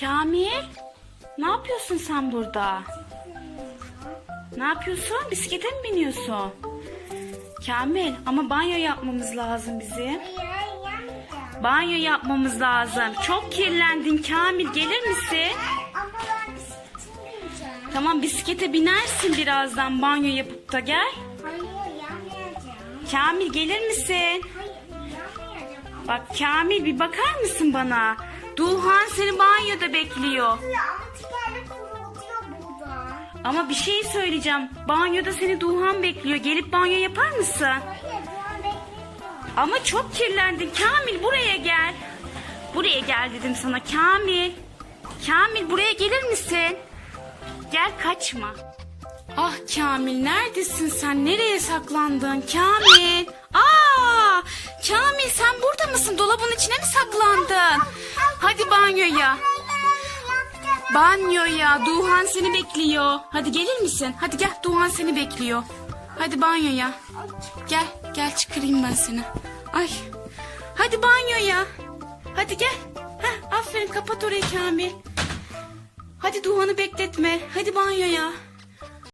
Kamil, ne yapıyorsun sen burada? Ne yapıyorsun? Bisiklete mi biniyorsun? Kamil, ama banyo yapmamız lazım bizim. Banyo yapmamız lazım. Çok kirlendin Kamil, gelir misin? Tamam bisiklete binersin birazdan banyo yapıp da gel. Kamil gelir misin? Bak Kamil bir bakar mısın bana? Duhan seni banyoda bekliyor. Ama tekerlek kuruluyor burada. Ama bir şey söyleyeceğim. Banyoda seni Duhan bekliyor. Gelip banyo yapar mısın? Hayır bu an beklemiyorum. Ama çok kirlendin. Kamil buraya gel. Buraya gel dedim sana Kamil. Kamil buraya gelir misin? Gel kaçma. Ah Kamil neredesin sen? Nereye saklandın Kamil? Aa! Kamil sen burada mısın? Dolabın içine mi saklandın? Hadi banyoya. Banyoya. Duhan seni bekliyor. Hadi gelir misin? Hadi gel Duhan seni bekliyor. Hadi banyoya. Gel gel çıkarayım ben seni. Ay. Hadi banyoya. Hadi gel. Heh, aferin kapat orayı Kamil. Hadi Duhan'ı bekletme. Hadi banyoya.